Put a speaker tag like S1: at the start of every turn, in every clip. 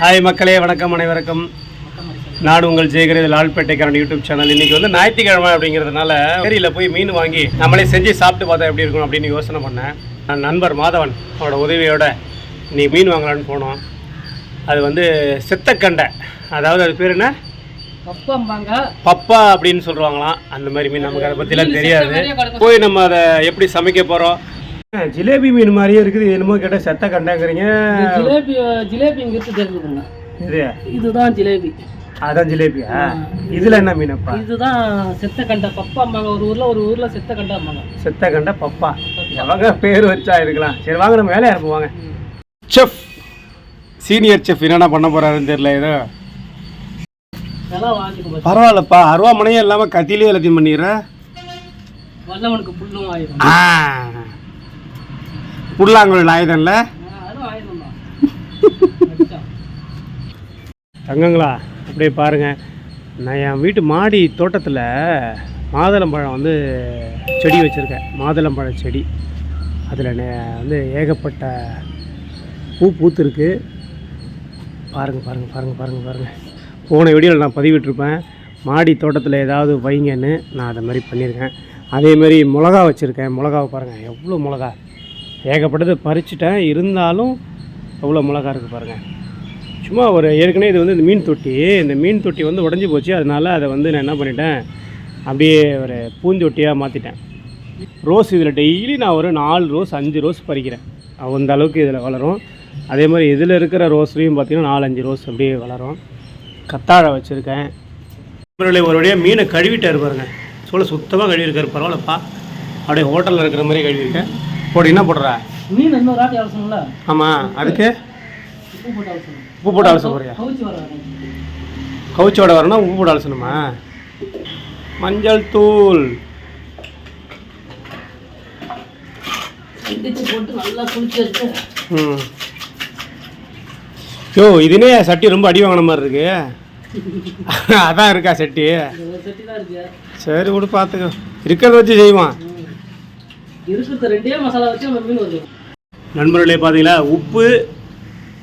S1: Hi மக்களே வணக்கம் அனைவருக்கும். நான் உங்கள் ஜெயகிரது லால்பேட்டைக்காரன் யூடியூப் சேனல். இன்னைக்கு வந்து ஞாயிற்றுக்கிழமை அப்படிங்கிறதுனால ஏரியில் போய் மீன் வாங்கி நம்மளே செஞ்சு சாப்பிட்டு பார்த்தா எப்படி இருக்கும் அப்படின்னு யோசனை பண்ணேன். நான் நண்பர் மாதவன் அவரோட உதவியோட இன்னைக்கு மீன் வாங்கலான்னு போனோம். அது வந்து செத்தக்கண்டை. அதாவது அது பேர் என்ன? பப்பா அப்படின்னு சொல்லுவாங்களாம். அந்த மாதிரி மீன் நமக்கு அதை பற்றிலாம் தெரியாது. போய் நம்ம அதை எப்படி சமைக்க போகிறோம் ஜிலேபி மீன் மாதிரியே இருக்குது. என்னமோ கேட்டால் செத்த கண்டைங்கிறீங்க.
S2: ஜிலேபி ஜிலேபி இங்க இருக்கு தெரிஞ்சுக்கோங்க.
S1: இது?
S2: இதுதான் ஜிலேபி.
S1: அதான் ஜிலேபியா? இதில் என்ன மீனப்பா?
S2: இதுதான் செத்த கண்டை பப்பாம்பாங்க ஒரு ஊர்ல ஒரு ஊர்ல செத்த கண்டாம்பாங்க
S1: செத்த கண்ட பப்பா. எவங்க பேர் வச்சா இருக்கலாம். சரி வாங்க நம்ம வேலையை இருப்போம் வாங்க. செஃப் சீனியர் செஃப் என்னென்ன பண்ண போறாருன்னு தெரியல ஏதோ. பரவாயில்லப்பா. அருவாமனையே இல்லாமல் கத்திலே எல்லாத்தையும் பண்ணிடுறேன்
S2: வல்லவனுக்கு புல்லும் ஆயிரும்.
S1: ஆ. புல்லாங்குழல் ஆயுதம்ல தங்கங்களா அப்படியே பாருங்கள் நான் என் வீட்டு மாடி தோட்டத்தில் மாதுளம்பழம் வந்து செடி வச்சுருக்கேன். மாதுளம்பழ செடி. அதில் வந்து ஏகப்பட்ட பூ பூத்துருக்கு. பாருங்கள் பாருங்கள் பாருங்கள் பாருங்கள் பாருங்கள் போன வீடியோவில் நான் பதிவிட்டிருப்பேன். மாடி தோட்டத்தில் ஏதாவது வைங்கன்னு நான் அதை மாதிரி பண்ணியிருக்கேன். அதேமாரி மிளகா வச்சுருக்கேன். மிளகாவை பாருங்கள் எவ்வளோ மிளகா. ஏகப்பட்டது பறிச்சுட்டேன். இருந்தாலும் அவ்வளோ மிளகா இருக்குது பாருங்கள் சும்மா ஒரு ஏற்கனவே இது வந்து இந்த மீன் தொட்டி. இந்த மீன் தொட்டி வந்து உடஞ்சி போச்சு. அதனால அதை வந்து நான் என்ன பண்ணிட்டேன்? அப்படியே ஒரு பூந்தொட்டியாக மாற்றிட்டேன் ரோஸ் இதில் டெய்லி நான் ஒரு நாலு ரோஸ் அஞ்சு ரோஸ் பறிக்கிறேன். அந்த அளவுக்கு இதில் வளரும். அதே மாதிரி இதில் இருக்கிற ரோஸ்லேயும் பார்த்தீங்கன்னா நாலஞ்சு ரோஸ் அப்படியே வளரும். கத்தாழை வச்சுருக்கேன். இவருடைய ஒரு வழியாக மீனை கழுவிட்டார் பாருங்க. சோழ சுத்தமாக கழுவிருக்கார் பரவாயில்லப்பா. அப்படியே ஹோட்டலில் இருக்கிற மாதிரி கழுவிருக்கேன் போட்டு என்ன போடுறா?
S2: மீன் இன்னொரு ஆட்டி அவசரம்ல
S1: ஆமாம் அதுக்கு?
S2: உப்பு போட்டு அவசரம்
S1: உப்பு போட்டு அலச போறியா?
S2: கவுச்சி வர
S1: கவுச்சோட வரணும் உப்பு போட்டு அலசணுமா? மஞ்சள் தூள். ம். யோ இதுனே சட்டி ரொம்ப அடி வாங்கின மாதிரி இருக்கு. அதான் இருக்கா சட்டி. சரி விடு பார்த்துக்கோ. இருக்கிறத வச்சு செய்வான்.
S2: இருக்கிறது ரெண்டே மசாலா வச்சு நம்ம மீன் வருது
S1: நண்பர்களே பார்த்தீங்களா? உப்பு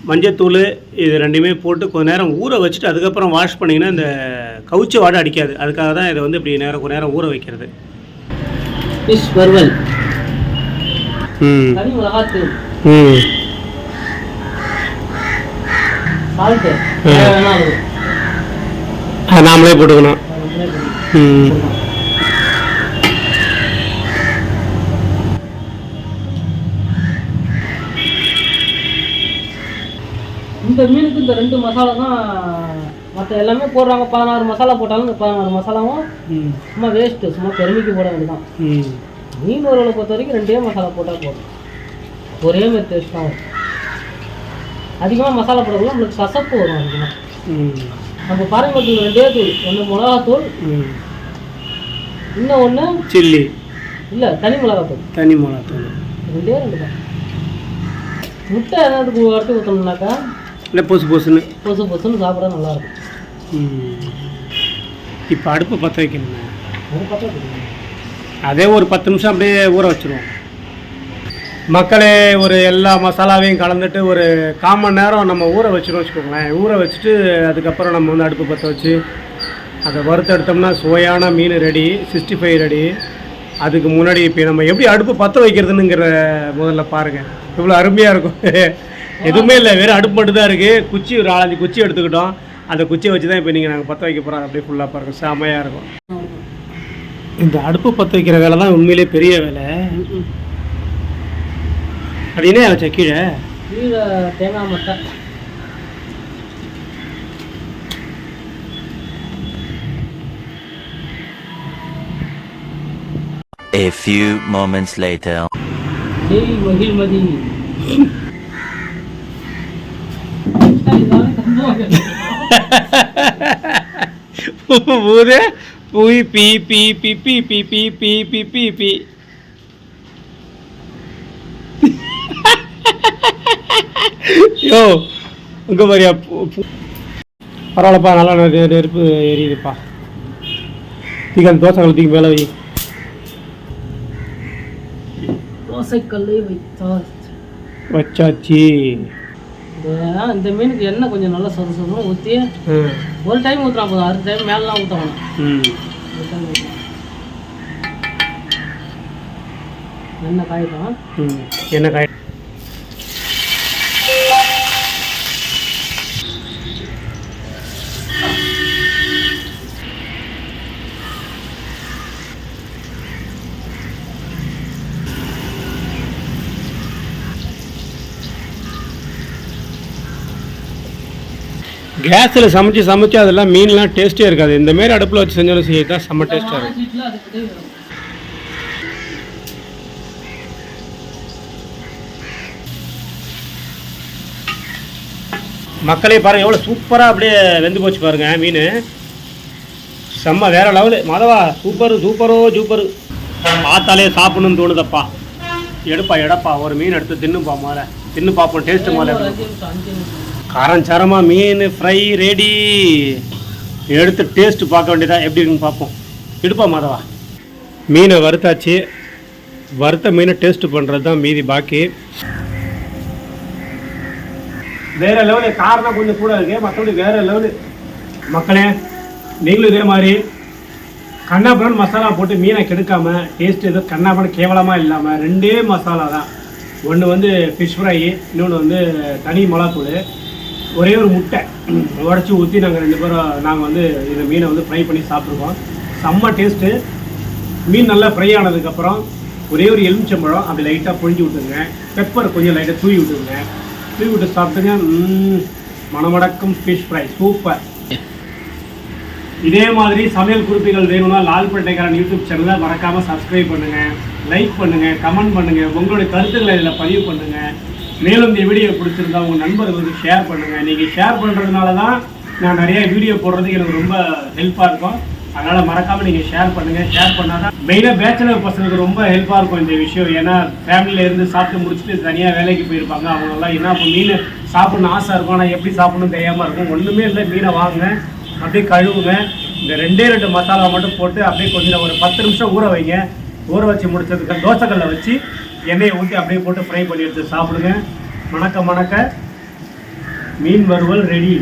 S1: மஞ்சத்தூள் இது ரெண்டுமே போட்டு கொஞ்ச நேரம் ஊற வச்சுட்டு அதுக்கப்புறம் வாஷ் பண்ணிங்கன்னா இந்த கவுச்சி வாடை அடிக்காது. அதுக்காக தான் இதை வந்து இப்படி நேரம் கொஞ்ச நேரம் ஊற வைக்கிறது.
S2: ஃபிஷ் வறுவல்.
S1: ம். ம். நாமளே போட்டுக்கணும். ம்.
S2: இந்த மீனுக்கு இந்த ரெண்டு மசாலா தான் மற்ற எல்லாமே போடுறாங்க. பதினாறு மசாலா போட்டாலும் இந்த பதினாறு மசாலாவும் சும்மா வேஸ்ட்டு சும்மா பெருமைக்கு போட வேண்டியதான் மீன் வறுவலை பொறுத்த வரைக்கும் ரெண்டே மசாலா போட்டால் போதும். ஒரே மாதிரி டேஸ்ட் தான் வரும். அதிகமாக மசாலா போடக்குள்ள நம்மளுக்கு கசப்பு வரும் அதிகமாக
S1: ம்.
S2: நம்ம பாரம்பரியத்தில் ரெண்டே தூள் ஒன்று மிளகாத்தூள் இன்னும் ஒன்று
S1: சில்லி.
S2: இல்லை தனி மிளகாத்தூள்.
S1: தனி மிளகாத்தூள்.
S2: ரெண்டே ரெண்டு தான். முட்டை ஏதாவது அடுத்து ஊற்றணும்னாக்கா
S1: இல்லை பொசு பொசுன்னு.
S2: பொசு பொசுன்னு சாப்பிட நல்லாயிருக்கும்.
S1: இப்போ அடுப்பு பற்ற வைக்கணுங்க
S2: அது
S1: ஒரு பத்து நிமிஷம் அப்படியே ஊற வச்சிருவோம். மக்களே ஒரு எல்லா மசாலாவையும் கலந்துட்டு ஒரு கால் மணி நேரம் நம்ம ஊற வச்சிரும் வச்சுக்கோங்களேன். ஊற வச்சுட்டு அதுக்கப்புறம் நம்ம வந்து அடுப்பு பற்ற வச்சு அதை வறுத்து எடுத்தோம்னா சுவையான மீன் ரெடி சிக்ஸ்டி ஃபைவ் ரெடி. அதுக்கு முன்னாடி இப்போ நம்ம எப்படி அடுப்பு பற்ற வைக்கிறதுனுங்கிற முதல்ல பாருங்கள் இவ்வளோ அருமையாக இருக்கும். எதுவுமே இல்லை வெறும் அடுப்பு மட்டும் தான் இருக்குது குச்சி ஒரு நாலஞ்சு குச்சி எடுத்துக்கிட்டோம். அந்த குச்சியை வச்சு தான் இப்போ நீங்கள் நாங்கள் பற்ற வைக்க போகிறோம் அப்படியே ஃபுல்லாக பாருங்க. செமையாக இருக்கும். இந்த அடுப்பு பற்ற வைக்கிற வேலை தான் உண்மையிலே பெரிய வேலை. அது என்ன வச்ச கீழே?
S2: கீழே தேங்காய் மட்டை.
S3: A few moments later.
S2: Jai Mahishmati
S1: ஊது பூய் பி பி பி பி பி பி பி பி பி பி. யோ உங்க மாதிரியா பரவாயில்லப்பா நல்லா நெருப்பு எரியுதுப்பா. தீக்க அந்த தோசை தூக்கி மேலே வை.
S2: தோசைக்கல்லை வைத்தார்
S1: வச்சாச்சு.
S2: இந்த இந்த மீனுக்கு எண்ணெய் கொஞ்சம் நல்லா சொத சொதன்னு ஊற்றி ஒரு டைம் ஊற்றினா போதும் அடுத்த டைம் மேலாம் ஊற்ற வேணாம்
S1: ம்.
S2: ஒரு time ஊத்தலாம். எண்ணெய் காயிட்டோம்.
S1: ம். என்ன காய் கேஸில் சமைச்சு சமைச்சு அதெல்லாம் மீன்லாம் டேஸ்ட்டே இருக்காது. இந்த மாதிரி அடுப்பில் வச்சு செஞ்சாலும் செய்ய தான் செம்ம டேஸ்ட்டாக இருக்கும். மக்களே பாருங்க எவ்வளோ சூப்பராக அப்படியே வெந்து போச்சு பாருங்க மீன். செம்ம வேற லெவலு மாதவா சூப்பர் சூப்பரோ சூப்பர் பார்த்தாலே சாப்பிடணும்னு தோணுதப்பா. எடுப்பா எடப்பா. ஒரு மீன் எடுத்து தின்னுப்பா முதல்ல. தின்னு பார்ப்போம் டேஸ்ட்டு முதல்ல காரம் சாரமாக மீன் ஃப்ரை ரெடி எடுத்து டேஸ்ட்டு பார்க்க வேண்டியதா எப்படி இருக்குன்னு பார்ப்போம். எடுப்பா மாதவா. மீனை வறுத்தாச்சு. வறுத்த மீனை டேஸ்ட்டு பண்ணுறது தான் மீதி பாக்கி. வேற லெவலு காரணம் கொஞ்சம் கூட இருக்குது மற்றபடி வேறு லெவலு மக்களே நீங்களும் இதே மாதிரி கண்ணாபுரம் மசாலா போட்டு மீனை கெடுக்காம டேஸ்ட் எதுவும் கண்ணாபுரம் கேவலமாக இல்லாமல் ரெண்டே மசாலா தான். ஒன்று வந்து ஃபிஷ் ஃப்ரை இன்னொன்று வந்து தனி மிளகாத்தூள். ஒரே ஒரு முட்டை. உடச்சி ஊற்றி நாங்கள் ரெண்டு பேரும் நாங்கள் வந்து இந்த மீனை வந்து ஃப்ரை பண்ணி சாப்பிட்ருக்கோம் செம்ம டேஸ்ட்டு மீன் நல்லா ஃப்ரை ஆனதுக்கப்புறம் ஒரே ஒரு எலுமிச்சம்பழம் அப்படி லைட்டாக பொழிஞ்சு விட்டுருங்க. பெப்பர் கொஞ்சம் லைட்டாக தூவி விட்டுருங்க. தூவி விட்டு சாப்பிட்டுங்க மணமடக்கும் ஃபிஷ் ஃப்ரை சூப்பர் இதே மாதிரி சமையல் குறிப்புகள் வேணும்னா லால்பேட்டைக்காரன் யூடியூப் சேனலை மறக்காமல் சப்ஸ்கிரைப் பண்ணுங்க. லைக் பண்ணுங்கள் கமெண்ட் பண்ணுங்கள் உங்களுடைய கருத்துக்களை இதில் பதிவு பண்ணுங்கள் மேலும் இந்த வீடியோ பிடிச்சிருந்தா உங்கள் நண்பர்களுக்கு ஷேர் பண்ணுங்கள் நீங்கள் ஷேர் பண்ணுறதுனால தான் நான் நிறைய வீடியோ போடுறதுக்கு எனக்கு ரொம்ப ஹெல்ப்பாக இருக்கும். அதனால் மறக்காமல் நீங்கள் ஷேர் பண்ணுங்கள் ஷேர் பண்ணாதான் மெயினாக பேச்சுலர் பசங்களுக்கு ரொம்ப ஹெல்ப்பாக இருக்கும் இந்த விஷயம். ஏன்னா ஃபேமிலியிலேருந்து சாப்பிட்டு முடிச்சுட்டு தனியாக வேலைக்கு போயிருப்பாங்க. அவங்களெல்லாம் என்ன இப்போ மீன் சாப்பிட்ணும் ஆசை இருக்கும். ஆனால் எப்படி சாப்பிடணும் தெரியாமல் இருக்கும். ஒன்றுமே இல்லை. மீனை வாங்குவேன் அப்படியே கழுவுங்க. இந்த ரெண்டே ரெண்டு மசாலா மட்டும் போட்டு அப்படியே கொஞ்சம் ஒரு பத்து நிமிஷம் ஊற வைங்க. ஊற வச்சு முடிச்சதுக்கு தோசைக்கல்லை வச்சு எண்ணெயை ஊற்றி அப்படியே போட்டு ஃப்ரை பண்ணி எடுத்து சாப்பிடுங்க. மணக்க மணக்க மீன் வறுவல் ரெடி